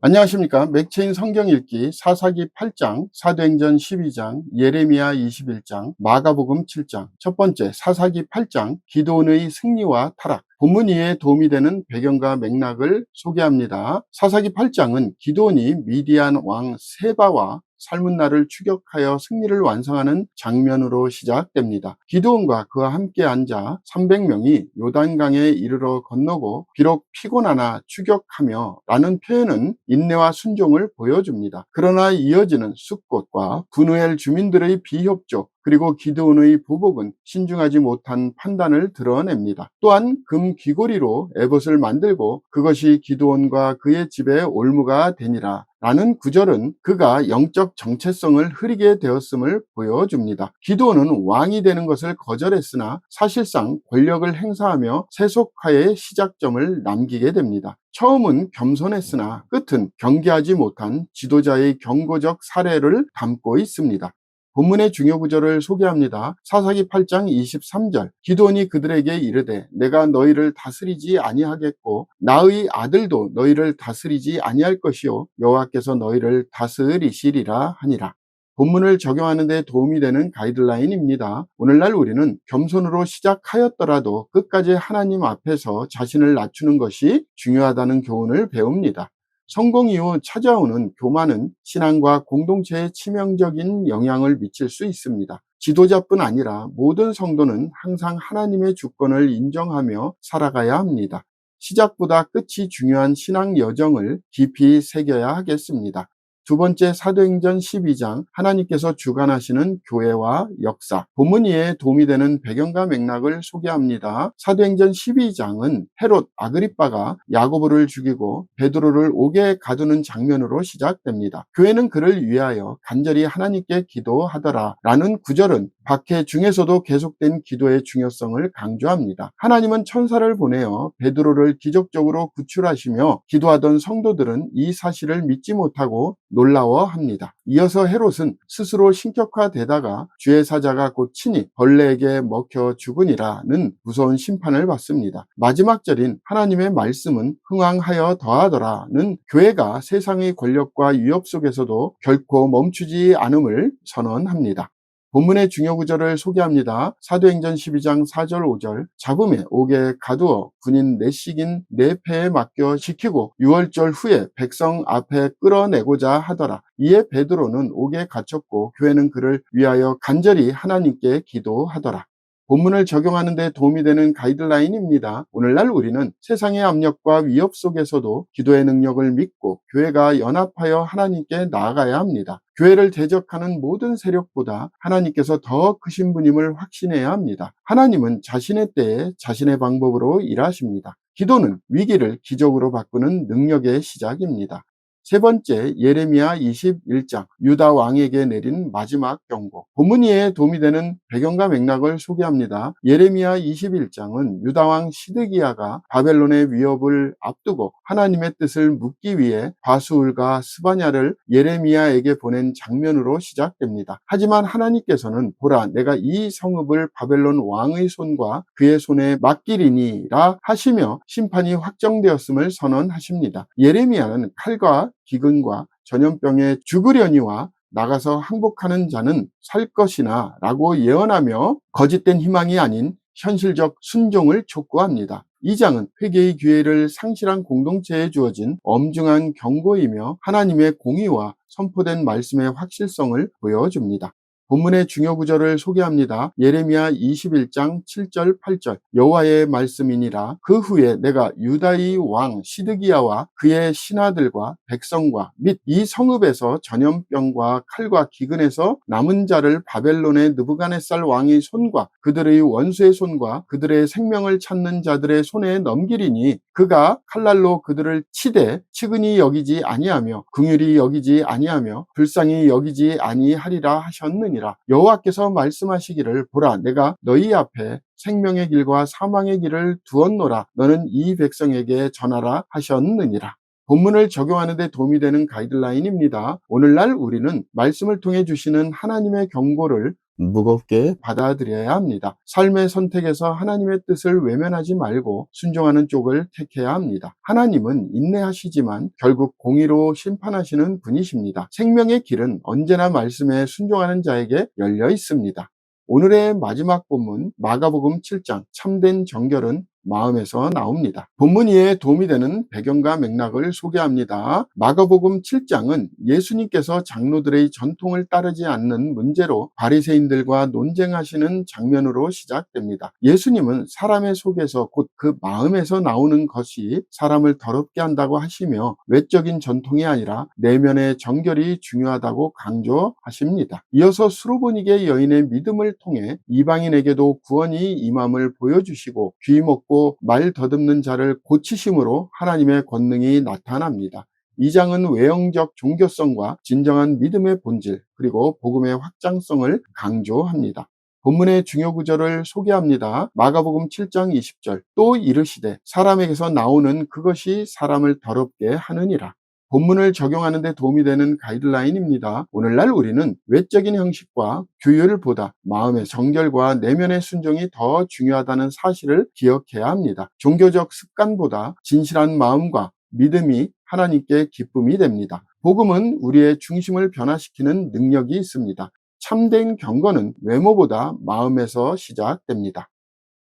안녕하십니까. 맥체인 성경 읽기 사사기 8장, 사도행전 12장, 예레미야 21장, 마가복음 7장. 첫 번째, 사사기 8장, 기도원의 승리와 타락. 본문 이에 도움이 되는 배경과 맥락을 소개합니다. 사사기 8장은 기도원이 미디안 왕 세바와 삶은 날을 추격하여 승리를 완성하는 장면으로 시작됩니다. 기도원과 그와 함께 앉아 300명이 요단강에 이르러 건너고 비록 피곤하나 추격하며 라는 표현은 인내와 순종을 보여줍니다. 그러나 이어지는 숲곳과 분우엘 주민들의 비협조 그리고 기드온의 부복은 신중하지 못한 판단을 드러냅니다. 또한 금 귀고리로 에봇을 만들고 그것이 기드온과 그의 집에 올무가 되니라 라는 구절은 그가 영적 정체성을 흐리게 되었음을 보여줍니다. 기도는 왕이 되는 것을 거절했으나 사실상 권력을 행사하며 세속화의 시작점을 남기게 됩니다. 처음은 겸손했으나 끝은 경계하지 못한 지도자의 경고적 사례를 담고 있습니다. 본문의 중요 구절을 소개합니다. 사사기 8장 23절 기도원이 그들에게 이르되 내가 너희를 다스리지 아니하겠고 나의 아들도 너희를 다스리지 아니할 것이요 여호와께서 너희를 다스리시리라 하니라. 본문을 적용하는 데 도움이 되는 가이드라인입니다. 오늘날 우리는 겸손으로 시작하였더라도 끝까지 하나님 앞에서 자신을 낮추는 것이 중요하다는 교훈을 배웁니다. 성공 이후 찾아오는 교만은 신앙과 공동체에 치명적인 영향을 미칠 수 있습니다. 지도자뿐 아니라 모든 성도는 항상 하나님의 주권을 인정하며 살아가야 합니다. 시작보다 끝이 중요한 신앙 여정을 깊이 새겨야 하겠습니다. 두 번째 사도행전 12장 하나님께서 주관하시는 교회와 역사 본문 이에 도움이 되는 배경과 맥락을 소개합니다. 사도행전 12장은 헤롯 아그리빠가 야고보를 죽이고 베드로를 옥에 가두는 장면으로 시작됩니다. 교회는 그를 위하여 간절히 하나님께 기도하더라 라는 구절은 박해 중에서도 계속된 기도의 중요성을 강조합니다. 하나님은 천사를 보내어 베드로를 기적적으로 구출하시며 기도하던 성도들은 이 사실을 믿지 못하고 놀라워합니다. 이어서 헤롯은 스스로 신격화되다가 주의 사자가 곧 친히 벌레에게 먹혀 죽으니라는 무서운 심판을 받습니다. 마지막 절인 하나님의 말씀은 흥왕하여 더하더라는 교회가 세상의 권력과 위협 속에서도 결코 멈추지 않음을 선언합니다. 본문의 중요 구절을 소개합니다. 사도행전 12장 4절 5절 잡음에 옥에 가두어 군인 내식인 네 패에 맡겨 지키고 6월절 후에 백성 앞에 끌어내고자 하더라. 이에 베드로는 옥에 갇혔고 교회는 그를 위하여 간절히 하나님께 기도하더라. 본문을 적용하는 데 도움이 되는 가이드라인입니다. 오늘날 우리는 세상의 압력과 위협 속에서도 기도의 능력을 믿고 교회가 연합하여 하나님께 나아가야 합니다. 교회를 대적하는 모든 세력보다 하나님께서 더 크신 분임을 확신해야 합니다. 하나님은 자신의 때에 자신의 방법으로 일하십니다. 기도는 위기를 기적으로 바꾸는 능력의 시작입니다. 세 번째 예레미야 21장 유다 왕에게 내린 마지막 경고 본문 이에 도움이 되는 배경과 맥락을 소개합니다. 예레미야 21장은 유다 왕 시드기야가 바벨론의 위협을 앞두고 하나님의 뜻을 묻기 위해 바수울과 스바냐를 예레미야에게 보낸 장면으로 시작됩니다. 하지만 하나님께서는 보라 내가 이 성읍을 바벨론 왕의 손과 그의 손에 맡기리니라 하시며 심판이 확정되었음을 선언하십니다. 예레미야는 칼과 기근과 전염병에 죽으려니와 나가서 항복하는 자는 살 것이나 라고 예언하며 거짓된 희망이 아닌 현실적 순종을 촉구합니다. 이 장은 회개의 기회를 상실한 공동체에 주어진 엄중한 경고이며 하나님의 공의와 선포된 말씀의 확실성을 보여줍니다. 본문의 중요 구절을 소개합니다. 예레미야 21장 7절 8절 여호와의 말씀이니라 그 후에 내가 유다의 왕 시드기야와 그의 신하들과 백성과 및 이 성읍에서 전염병과 칼과 기근에서 남은 자를 바벨론의 느부갓네살 왕의 손과 그들의 원수의 손과 그들의 생명을 찾는 자들의 손에 넘기리니 그가 칼날로 그들을 치되 치근히 여기지 아니하며 긍휼히 여기지 아니하며 불쌍히 여기지 아니하리라 하셨느니 아니라 여호와께서 말씀하시기를 보라 내가 너희 앞에 생명의 길과 사망의 길을 두었노라 너는 이 백성에게 전하라 하셨느니라. 본문을 적용하는 데 도움이 되는 가이드라인입니다. 오늘날 우리는 말씀을 통해 주시는 하나님의 경고를 무겁게 받아들여야 합니다. 삶의 선택에서 하나님의 뜻을 외면하지 말고 순종하는 쪽을 택해야 합니다. 하나님은 인내하시지만 결국 공의로 심판하시는 분이십니다. 생명의 길은 언제나 말씀에 순종하는 자에게 열려 있습니다. 오늘의 마지막 본문 마가복음 7장 참된 정결은 마음에서 나옵니다. 본문 이에 도움이 되는 배경과 맥락을 소개합니다. 마가복음 7장은 예수님께서 장로들의 전통을 따르지 않는 문제로 바리새인들과 논쟁하시는 장면으로 시작됩니다. 예수님은 사람의 속에서 곧 그 마음에서 나오는 것이 사람을 더럽게 한다고 하시며 외적인 전통이 아니라 내면의 정결이 중요하다고 강조하십니다. 이어서 수로보니게 여인의 믿음을 통해 이방인에게도 구원이 임함을 보여주시고 귀 먹고 말 더듬는 자를 고치심으로 하나님의 권능이 나타납니다. 이 장은 외형적 종교성과 진정한 믿음의 본질 그리고 복음의 확장성을 강조합니다. 본문의 중요 구절을 소개합니다. 마가복음 7장 20절 또 이르시되 사람에게서 나오는 그것이 사람을 더럽게 하느니라. 본문을 적용하는 데 도움이 되는 가이드라인입니다. 오늘날 우리는 외적인 형식과 규율보다 마음의 정결과 내면의 순종이 더 중요하다는 사실을 기억해야 합니다. 종교적 습관보다 진실한 마음과 믿음이 하나님께 기쁨이 됩니다. 복음은 우리의 중심을 변화시키는 능력이 있습니다. 참된 경건은 외모보다 마음에서 시작됩니다.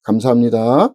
감사합니다.